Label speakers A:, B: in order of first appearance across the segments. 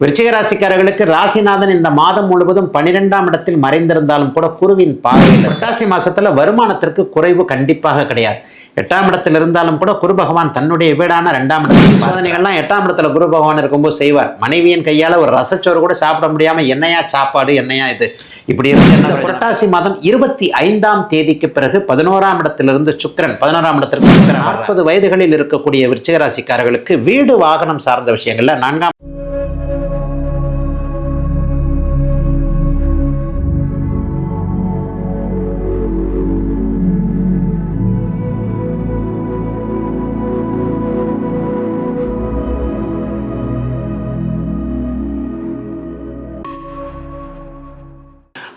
A: விருச்சிக ராசிக்காரர்களுக்கு ராசிநாதன் இந்த மாதம் முழுவதும் பன்னிரெண்டாம் இடத்தில் மறைந்திருந்தாலும் கூட குருவின் பார்வையில் புரட்டாசி மாசத்துல வருமானத்திற்கு குறைவு கண்டிப்பாக கிடையாது. எட்டாம் இடத்தில் இருந்தாலும் கூட குரு பகவான் தன்னுடைய வீடான ரெண்டாம் இடத்தில் சோதனைகள்லாம் எட்டாம் இடத்துல குரு பகவான் இருக்கும்போது செய்வார். மனைவியின் கையால ஒரு ரசச்சோறு கூட சாப்பிட முடியாம என்னையா சாப்பாடு என்னையா இது? இப்படி என்ன புரட்டாசி மாதம் இருபத்தி ஐந்தாம் தேதிக்கு பிறகு பதினோராம் இடத்திலிருந்து சுக்கிரன் பதினோராம் இடத்திற்கு சுக்கிரன் நாற்பது வயதுகளில் இருக்கக்கூடிய விருச்சிக ராசிக்காரர்களுக்கு வீடு வாகனம் சார்ந்த விஷயங்கள்ல நான்காம்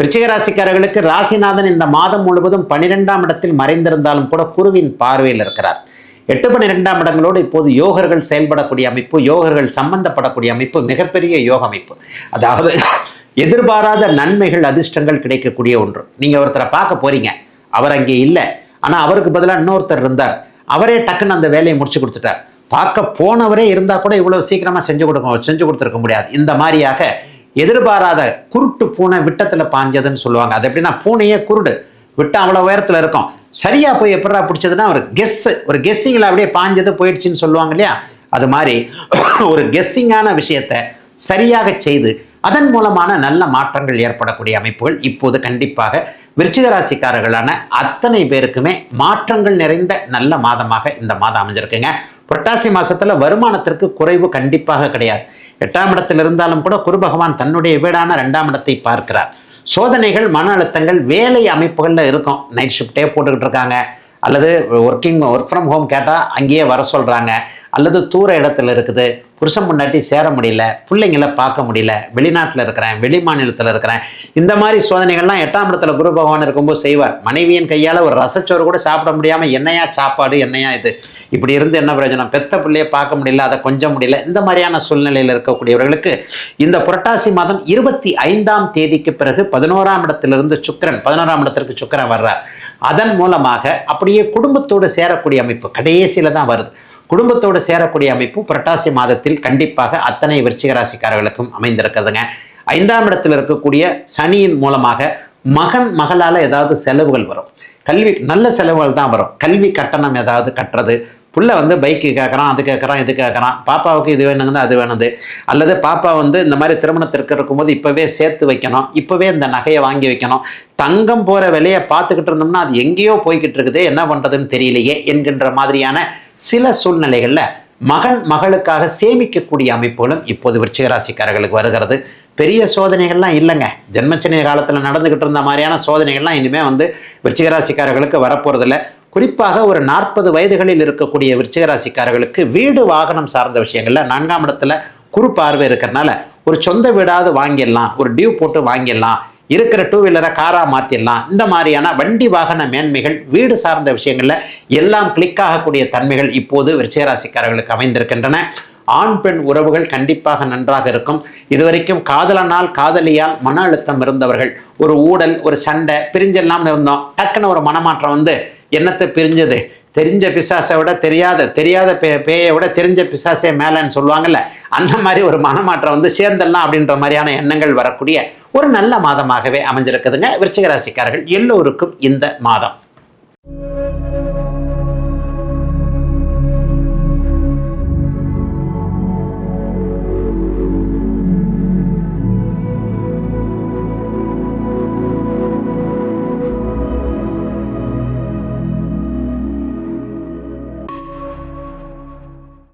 A: விருச்சிகராசிக்காரர்களுக்கு ராசிநாதன் இந்த மாதம் முழுவதும் பனிரெண்டாம் இடத்தில் மறைந்திருந்தாலும் கூட குருவின் பார்வையில் இருக்கிறார். எட்டு பன்னிரெண்டாம் இடங்களோடு இப்போது யோகர்கள் செயல்படக்கூடிய அமைப்பு யோகர்கள் சம்பந்தப்படக்கூடிய அமைப்பு மிகப்பெரிய யோக அமைப்பு. அதாவது எதிர்பாராத நன்மைகள் அதிர்ஷ்டங்கள் கிடைக்கக்கூடிய ஒன்று. நீங்கள் ஒருத்தரை பார்க்க போறீங்க அவர் அங்கே இல்லை. ஆனால் அவருக்கு பதிலாக இன்னொருத்தர் இருந்தார். அவரே டக்குன்னு அந்த வேலையை முடிச்சு கொடுத்துட்டார். பார்க்க போனவரே இருந்தால் கூட இவ்வளோ சீக்கிரமாக செஞ்சு கொடுக்க செஞ்சு கொடுத்துருக்க முடியாது. இந்த மாதிரியாக எதிர்பாராத குருட்டு பூனை விட்டத்தில் பாஞ்சதுன்னு சொல்லுவாங்க. அது எப்படின்னா பூனையே குருடு. விட்டு அவ்வளோ உயரத்தில் இருக்கும். சரியாக போய் எப்படா பிடிச்சதுன்னா ஒரு கெஸ்ஸு ஒரு கெஸ்ஸிங்கில் அப்படியே பாஞ்சது போயிடுச்சுன்னு சொல்லுவாங்க இல்லையா? அது மாதிரி ஒரு கெஸ்ஸிங்கான விஷயத்தை சரியாக செய்து அதன் மூலமான நல்ல மாற்றங்கள் ஏற்படக்கூடிய அமைப்புகள் இப்போது கண்டிப்பாக விருச்சிக ராசிக்காரர்களான அத்தனை பேருக்குமே மாற்றங்கள் நிறைந்த நல்ல மாதமாக இந்த மாதம் அமைஞ்சிருக்குங்க. புரட்டாசி மாசத்துல வருமானத்திற்கு குறைவு கண்டிப்பாக கிடையாது. எட்டாம் இடத்தில் இருந்தாலும் கூட குரு பகவான் தன்னுடைய வீடான ரெண்டாம் இடத்தை பார்க்கிறார். சோதனைகள் மன அழுத்தங்கள் வேலை அமைப்புகளில் இருக்கும். நைட் ஷிஃப்டே போட்டுக்கிட்டு இருக்காங்க. அல்லது ஒர்க்கிங் ஒர்க் ஃப்ரம் ஹோம் கேட்டால் அங்கேயே வர சொல்கிறாங்க அல்லது தூர இடத்துல இருக்குது. புருஷன் முன்னாடி சேர முடியல. பிள்ளைங்கள பார்க்க முடியல. வெளிநாட்டில் இருக்கிறேன் வெளி மாநிலத்தில் இருக்கிறேன். இந்த மாதிரி சோதனைகள்லாம் எட்டாம் இடத்துல குரு பகவான் இருக்கும்போது செய்வார். மனைவியின் கையால் ஒரு ரசச்சோறு கூட சாப்பிட முடியாமல் என்னையா சாப்பாடு என்னையா இது? இப்படி இருந்து என்ன பிரயோஜனம்? பெத்த பிள்ளையை பார்க்க முடியல அதை கொஞ்சம் முடியல இந்த மாதிரியான சூழ்நிலையில் இருக்கக்கூடியவர்களுக்கு இந்த புரட்டாசி மாதம் இருபத்தி ஐந்தாம் தேதிக்கு பிறகு பதினோராம் இடத்திலிருந்து சுக்கிரன் பதினோராம் இடத்திற்கு சுக்கரன் வர்றார். அதன் மூலமாக அப்படியே குடும்பத்தோடு சேரக்கூடிய அமைப்பு கடைசியில் தான் வருது. குடும்பத்தோடு சேரக்கூடிய அமைப்பு புரட்டாசி மாதத்தில் கண்டிப்பாக அத்தனை விருச்சிக ராசிக்காரர்களுக்கும் அமைந்திருக்கிறதுங்க. ஐந்தாம் இடத்தில் இருக்கக்கூடிய சனியின் மூலமாக மகன் மகளால் ஏதாவது செலவுகள் வரும். கல்வி நல்ல செலவுகள் தான் வரும். கல்வி கட்டணம் ஏதாவது கட்டுறது. புள்ள வந்து பைக்கு கேட்குறான் அது கேட்குறான் இது கேட்குறான் பாப்பாவுக்கு இது வேணுங்குது அது வேணுது. அல்லது பாப்பா வந்து இந்த மாதிரி திருமணத்திற்கு இருக்கும்போது இப்போவே சேர்த்து வைக்கணும். இப்போவே இந்த நகையை வாங்கி வைக்கணும். தங்கம் போகிற விலையை பார்த்துக்கிட்டு இருந்தோம்னா அது எங்கேயோ போய்கிட்டு இருக்குது. என்ன பண்ணுறதுன்னு தெரியலையே என்கின்ற மாதிரியான சில சூழ்நிலைகளில் மகன் மகளுக்காக சேமிக்கக்கூடிய அமைப்புகளும் இப்போது விருச்சிகராசிக்காரர்களுக்கு வருகிறது. பெரிய சோதனைகள்லாம் இல்லைங்க. ஜென்மச்சனி காலத்தில் நடந்துக்கிட்டு இருந்த மாதிரியான சோதனைகள்லாம் இனிமேல் வந்து விருச்சிகராசிக்காரர்களுக்கு வரப்போகிறதில்ல குறிப்பாக ஒரு நாற்பது வயதுகளில் இருக்கக்கூடிய விருச்சிகராசிக்காரர்களுக்கு வீடு வாகனம் சார்ந்த விஷயங்களில் நான்காம் இடத்துல குறு பார்வை இருக்கிறனால ஒரு சொந்த வீடாவது வாங்கிடலாம் ஒரு டியூ போட்டு வாங்கிடலாம் இருக்கிற டூ வீலரை காராக மாற்றிடலாம் இந்த மாதிரியான வண்டி வாகன மேன்மைகள் வீடு சார்ந்த விஷயங்களில் எல்லாம் கிளிக் ஆகக்கூடிய தன்மைகள் இப்போது விருச்சயராசிக்காரர்களுக்கு அமைந்திருக்கின்றன. ஆண் பெண் உறவுகள் கண்டிப்பாக நன்றாக இருக்கும். இதுவரைக்கும் காதலனால் காதலியால் மன அழுத்தம் இருந்தவர்கள் ஒரு ஊடல் ஒரு சண்டை பிரிஞ்செல்லாம் இருந்தோம். டக்குன்னு ஒரு மனமாற்றம் வந்து என்னத்தை பிரிஞ்சது? தெரிஞ்ச பிசாசை விட தெரியாத தெரியாத பே பேயை விட தெரிஞ்ச பிசாசே மேலேன்னு சொல்லுவாங்கல்ல அந்த மாதிரி ஒரு மனமாற்றம் வந்து சேர்ந்தெல்லாம் அப்படின்ற மாதிரியான எண்ணங்கள் வரக்கூடிய ஒரு நல்ல மாதமாகவே அமைஞ்சிருக்குதுங்க. விருச்சிக ராசிக்காரர்கள் எல்லோருக்கும் இந்த மாதம்.